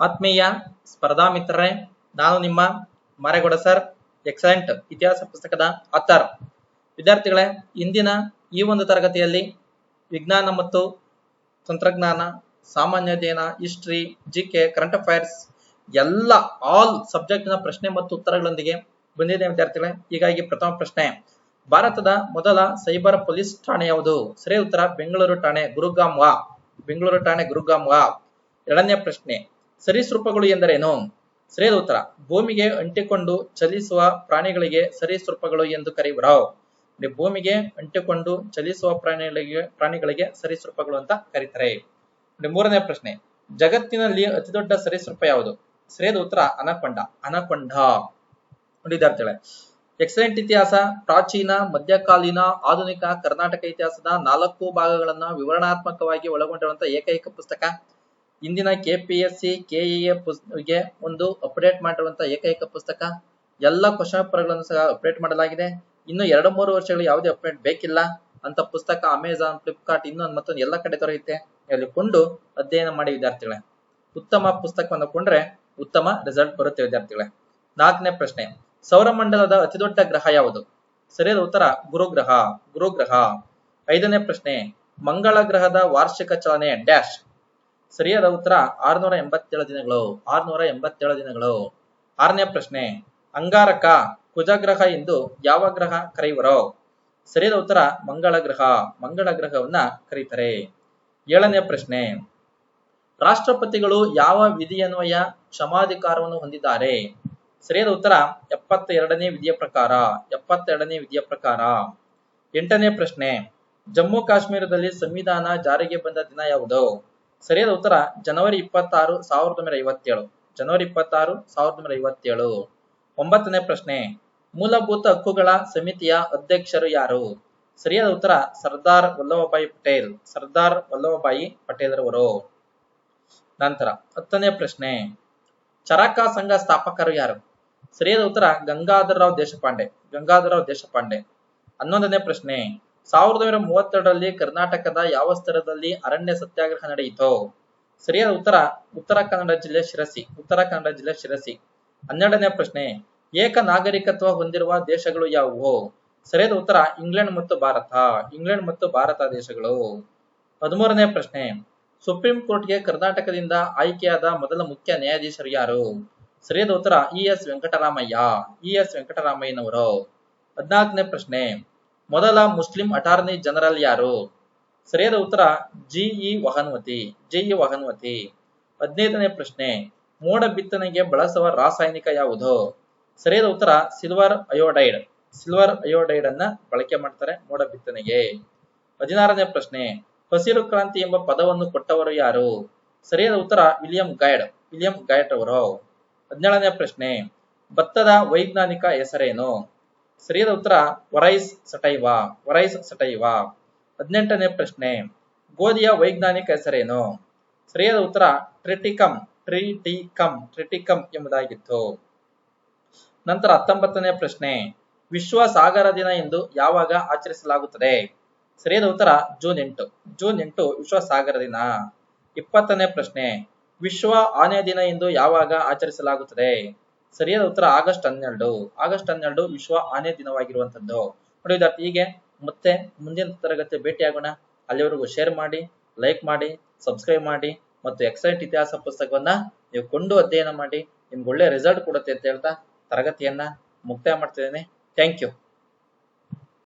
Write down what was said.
ಆತ್ಮೀಯ ಸ್ಪರ್ಧಾ ಮಿತ್ರರೇ, ನಾನು ನಿಮ್ಮ ಮಾರೇಗೌಡ ಸರ್, ಎಕ್ಸಲೆಂಟ್ ಇತಿಹಾಸ ಪುಸ್ತಕದ ಆತರ್ ವಿದ್ಯಾರ್ಥಿಗಳೇ, ಇಂದಿನ ಈ ಒಂದು ತರಗತಿಯಲ್ಲಿ ವಿಜ್ಞಾನ ಮತ್ತು ತಂತ್ರಜ್ಞಾನ, ಸಾಮಾನ್ಯ ಅಧ್ಯಯನ, history G K current affairs ಎಲ್ಲ, ಆಲ್ ಸಬ್ಜೆಕ್ಟ್ನ ಪ್ರಶ್ನೆ ಮತ್ತು ಉತ್ತರಗಳೊಂದಿಗೆ ಬಂದಿದೆ ವಿದ್ಯಾರ್ಥಿಗಳೇ. ಹೀಗಾಗಿ ಪ್ರಥಮ ಪ್ರಶ್ನೆ, ಭಾರತದ ಮೊದಲ ಸೈಬರ್ ಪೊಲೀಸ್ ಠಾಣೆ ಯಾವುದು? ಸರಿ ಉತ್ತರ, ಬೆಂಗಳೂರು ಠಾಣೆ ಗುರುಗಾಮ್ ವಾ. ಬೆಂಗಳೂರು ಠಾಣೆ ಗುರುಗಾಮ್ ವಾ. ಎರಡನೇ ಪ್ರಶ್ನೆ ಸರೀಸೃಪಗಳು ಎಂದರೇನು? ಸರಿಯಾದ ಉತ್ತರ. ಭೂಮಿಗೆ ಅಂಟಿಕೊಂಡು ಚಲಿಸುವ ಪ್ರಾಣಿಗಳಿಗೆ ಸರೀಸೃಪಗಳು ಎಂದು ಕರೆಯುವರು? ಭೂಮಿಗೆ ಅಂಟಿಕೊಂಡು ಚಲಿಸುವ ಪ್ರಾಣಿಗಳಿಗೆ ಪ್ರಾಣಿಗಳಿಗೆ ಸರೀಸೃಪಗಳು ಅಂತ ಕರೀತಾರೆ. ಮೂರನೇ ಪ್ರಶ್ನೆ. ಜಗತ್ತಿನಲ್ಲಿ ಅತಿ ದೊಡ್ಡ ಸರೀಸೃಪ ಯಾವುದು? ಸರಿಯಾದ ಉತ್ತರ, ಅನಕೊಂಡ. ಅನಕೊಂಡ. ವಿದ್ಯಾರ್ಥಿಗಳೇ. ಎಕ್ಸಲೆಂಟ್ ಇತಿಹಾಸ, ಪ್ರಾಚೀನ, ಮಧ್ಯಕಾಲೀನ, ಆಧುನಿಕ, ಕರ್ನಾಟಕ ಇತಿಹಾಸದ ನಾಲ್ಕು ಭಾಗಗಳನ್ನ ವಿವರಣಾತ್ಮಕವಾಗಿ ಒಳಗೊಂಡಿರುವಂತಹ ಏಕೈಕ ಪುಸ್ತಕ ಇಂದಿನ ಕೆಪಿಎಸ್ಸಿ ಕೆಇಎ ಪುಸ್ತಕ ಒಂದು ಅಪ್ಡೇಟ್ ಮಾಡಿರುವಂತಹ ಏಕೈಕ ಪುಸ್ತಕ. ಎಲ್ಲ ಕ್ವಶನ್ ಪೇಪರ್ಗಳನ್ನು ಸಹ ಅಪ್ಡೇಟ್ ಮಾಡಲಾಗಿದೆ. ಇನ್ನು ಎರಡು ಮೂರು ವರ್ಷಗಳು ಯಾವುದೇ ಅಪ್ಡೇಟ್ ಬೇಕಿಲ್ಲ. ಅಂತ ಪುಸ್ತಕ ಅಮೆಜಾನ್ ಫ್ಲಿಪ್ಕಾರ್ಟ್ ಇನ್ನೊಂದು ಮತ್ತೊಂದು ಎಲ್ಲ ಕಡೆ ದೊರೆಯುತ್ತೆ ಅಲ್ಲಿ ಕೊಂಡು ಅಧ್ಯಯನ ಮಾಡಿ ವಿದ್ಯಾರ್ಥಿಗಳೇ. ಉತ್ತಮ ಪುಸ್ತಕವನ್ನು ಕೊಂಡ್ರೆ ಉತ್ತಮ ರಿಸಲ್ಟ್ ಬರುತ್ತೆ ವಿದ್ಯಾರ್ಥಿಗಳೇ. ನಾಲ್ಕನೇ ಪ್ರಶ್ನೆ, ಸೌರಮಂಡಲದ ಅತಿದೊಡ್ಡ ಗ್ರಹ ಯಾವುದು? ಸರಿಯಾದ ಉತ್ತರ, ಗುರುಗ್ರಹ ಗುರುಗ್ರಹ. ಐದನೇ ಪ್ರಶ್ನೆ ಮಂಗಳ ಗ್ರಹದ ವಾರ್ಷಿಕ ಚಲನೆ ಡ್ಯಾಶ್. ಸರಿಯಾದ ಉತ್ತರ ಆರ್ನೂರ ಎಂಬತ್ತೇಳು ದಿನಗಳು, ಆರ್ನೂರ ಎಂಬತ್ತೇಳು ದಿನಗಳು. ಆರನೇ ಪ್ರಶ್ನೆ, ಅಂಗಾರಕ ಕುಜಗ್ರಹ ಎಂದು ಯಾವ ಗ್ರಹ ಕರೆಯುವರೋ? ಸರಿಯಾದ ಉತ್ತರ ಮಂಗಳ ಗ್ರಹ. ಮಂಗಳ ಗ್ರಹವನ್ನ ಕರೀತಾರೆ. ಏಳನೇ ಪ್ರಶ್ನೆ, ರಾಷ್ಟ್ರಪತಿಗಳು ಯಾವ ವಿಧಿಯನ್ವಯ ಕ್ಷಮಾಧಿಕಾರವನ್ನು ಹೊಂದಿದ್ದಾರೆ? ಸರಿಯಾದ ಉತ್ತರ ಎಪ್ಪತ್ತ ಎರಡನೇ ವಿಧಿಯ ಪ್ರಕಾರ, ಎಪ್ಪತ್ತೆರಡನೇ ವಿಧಿಯ ಪ್ರಕಾರ. ಎಂಟನೇ ಪ್ರಶ್ನೆ, ಜಮ್ಮು ಕಾಶ್ಮೀರದಲ್ಲಿ ಸಂವಿಧಾನ ಜಾರಿಗೆ ಬಂದ ದಿನ ಯಾವುದು? ಸರಿಯಾದ ಉತ್ತರ ಜನವರಿ ಇಪ್ಪತ್ತಾರು, ಸಾವಿರದ ಒಂಬೈನೂರ ಐವತ್ತೇಳು. ಜನವರಿ ಇಪ್ಪತ್ತಾರು, ಸಾವಿರದ ಒಂಬೈನೂರ ಐವತ್ತೇಳು. ಒಂಬತ್ತನೇ ಪ್ರಶ್ನೆ, ಮೂಲಭೂತ ಹಕ್ಕುಗಳ ಸಮಿತಿಯ ಅಧ್ಯಕ್ಷರು ಯಾರು? ಸರಿಯಾದ ಉತ್ತರ ಸರ್ದಾರ್ ವಲ್ಲಭಭಾಯಿ ಪಟೇಲ್, ಸರ್ದಾರ್ ವಲ್ಲಭಭಾಯಿ ಪಟೇಲ್ ರವರು ನಂತರ ಹತ್ತನೇ ಪ್ರಶ್ನೆ, ಚರಕ ಸಂಘ ಸ್ಥಾಪಕರು ಯಾರು? ಸರಿಯಾದ ಉತ್ತರ ಗಂಗಾಧರರಾವ್ ದೇಶಪಾಂಡೆ ಗಂಗಾಧರರಾವ್ ದೇಶಪಾಂಡೆ. ಹನ್ನೊಂದನೇ ಪ್ರಶ್ನೆ ಸಾವಿರದ ಮೂವತ್ತೆರಡರಲ್ಲಿ ಕರ್ನಾಟಕದ ಯಾವ ಸ್ಥಳದಲ್ಲಿ ಅರಣ್ಯ ಸತ್ಯಾಗ್ರಹ ನಡೆಯಿತು? ಸರಿಯಾದ ಉತ್ತರ ಉತ್ತರ ಕನ್ನಡ ಜಿಲ್ಲೆ ಶಿರಸಿ ಉತ್ತರ ಕನ್ನಡ ಜಿಲ್ಲೆ ಶಿರಸಿ. ಹನ್ನೆರಡನೇ ಪ್ರಶ್ನೆ, ಏಕ ನಾಗರಿಕತ್ವ ಹೊಂದಿರುವ ದೇಶಗಳು ಯಾವುವು? ಸರಿಯಾದ ಉತ್ತರ, ಇಂಗ್ಲೆಂಡ್ ಮತ್ತು ಭಾರತ. ಇಂಗ್ಲೆಂಡ್ ಮತ್ತು ಭಾರತ ದೇಶಗಳು. ಹದಿಮೂರನೇ ಪ್ರಶ್ನೆ, ಸುಪ್ರೀಂ ಕೋರ್ಟ್ಗೆ ಕರ್ನಾಟಕದಿಂದ ಆಯ್ಕೆಯಾದ ಮೊದಲ ಮುಖ್ಯ ನ್ಯಾಯಾಧೀಶರು ಯಾರು? ಸರಿಯಾದ ಉತ್ತರ, E S Venkataramaiah. E S ವೆಂಕಟರಾಮಯ್ಯನವರು. ಹದಿನಾಲ್ಕನೇ ಪ್ರಶ್ನೆ ಮೊದಲ ಮುಸ್ಲಿಂ ಅಟಾರ್ನಿ ಜನರಲ್ ಯಾರು? ಸರಿಯಾದ ಉತ್ತರ ಜಿಇ ವಹನ್ವತಿ ಜಿಇ ವಹನ್ವತಿ ಹದಿನೈದನೇ ಪ್ರಶ್ನೆ, ಮೋಡ ಬಿತ್ತನೆಗೆ ಬಳಸುವ ರಾಸಾಯನಿಕ ಯಾವುದು? ಸರಿಯಾದ ಉತ್ತರ ಸಿಲ್ವರ್ ಅಯೋಡೈಡ್ ಸಿಲ್ವರ್ ಅಯೋಡೈಡ್ ಅನ್ನ ಬಳಕೆ ಮಾಡ್ತಾರೆ ಮೋಡ ಬಿತ್ತನೆಗೆ. ಹದಿನಾರನೇ ಪ್ರಶ್ನೆ, ಹಸಿರು ಕ್ರಾಂತಿ ಎಂಬ ಪದವನ್ನು ಕೊಟ್ಟವರು ಯಾರು? ಸರಿಯಾದ ಉತ್ತರ, ವಿಲಿಯಂ ಗೈಡ್ ವಿಲಿಯಂ ಗೈಡ್ ಅವರು ಹದಿನೇಳನೇ ಪ್ರಶ್ನೆ, ಭತ್ತದ ವೈಜ್ಞಾನಿಕ ಹೆಸರೇನು? ಸರಿಯಾದ ಉತ್ತರ, ವರೈಸ್ ಸಟೈವ ವರೈಸ್ ಸಟೈವ. ಹದಿನೆಂಟನೇ ಪ್ರಶ್ನೆ, ಗೋಧಿಯ ವೈಜ್ಞಾನಿಕ ಹೆಸರೇನು? ಸರಿಯಾದ ಉತ್ತರ ಟ್ರಿಟಿಕಮ್ ಟ್ರಿಟಿಕಮ್ ಟ್ರಿಟಿಕಮ್ ಎಂಬುದಾಗಿತ್ತು. ನಂತರ ಹತ್ತೊಂಬತ್ತನೇ ಪ್ರಶ್ನೆ, ವಿಶ್ವ ಸಾಗರ ದಿನ ಎಂದು ಯಾವಾಗ ಆಚರಿಸಲಾಗುತ್ತದೆ? ಸರಿಯಾದ ಉತ್ತರ, ಜೂನ್ ಎಂಟು. ಜೂನ್ ಎಂಟು, ವಿಶ್ವ ಸಾಗರ ದಿನ. ಇಪ್ಪತ್ತನೇ ಪ್ರಶ್ನೆ, ವಿಶ್ವ ಆನೆ ದಿನ ಎಂದು ಯಾವಾಗ ಆಚರಿಸಲಾಗುತ್ತದೆ? ಸರಿಯಾದ ಉತ್ತರ ಆಗಸ್ಟ್ ಹನ್ನೆರಡು. ಆಗಸ್ಟ್ ಹನ್ನೆರಡು ವಿಶ್ವ ಆನೆ ದಿನವಾಗಿರುವಂತದ್ದು ನೋಡಿ ವಿದ್ಯಾರ್ಥಿ, ಹೀಗೆ ಮತ್ತೆ ಮುಂದಿನ ತರಗತಿ ಭೇಟಿಯಾಗೋಣ. ಅಲ್ಲಿವರೆಗೂ ಶೇರ್ ಮಾಡಿ ಲೈಕ್ ಮಾಡಿ ಸಬ್ಸ್ಕ್ರೈಬ್ ಮಾಡಿ ಮತ್ತು ಎಕ್ಸೈಟ್ ಇತಿಹಾಸ ಪುಸ್ತಕವನ್ನ ನೀವು ಕೊಂಡು ಅಧ್ಯಯನ ಮಾಡಿ. ನಿಮ್ಗೆ ಒಳ್ಳೆ ರಿಸಲ್ಟ್ ಕೊಡುತ್ತೆ ಅಂತ ಹೇಳ್ತಾ ತರಗತಿಯನ್ನ ಮುಕ್ತಾಯ ಮಾಡ್ತಿದ್ದೇನೆ. Thank you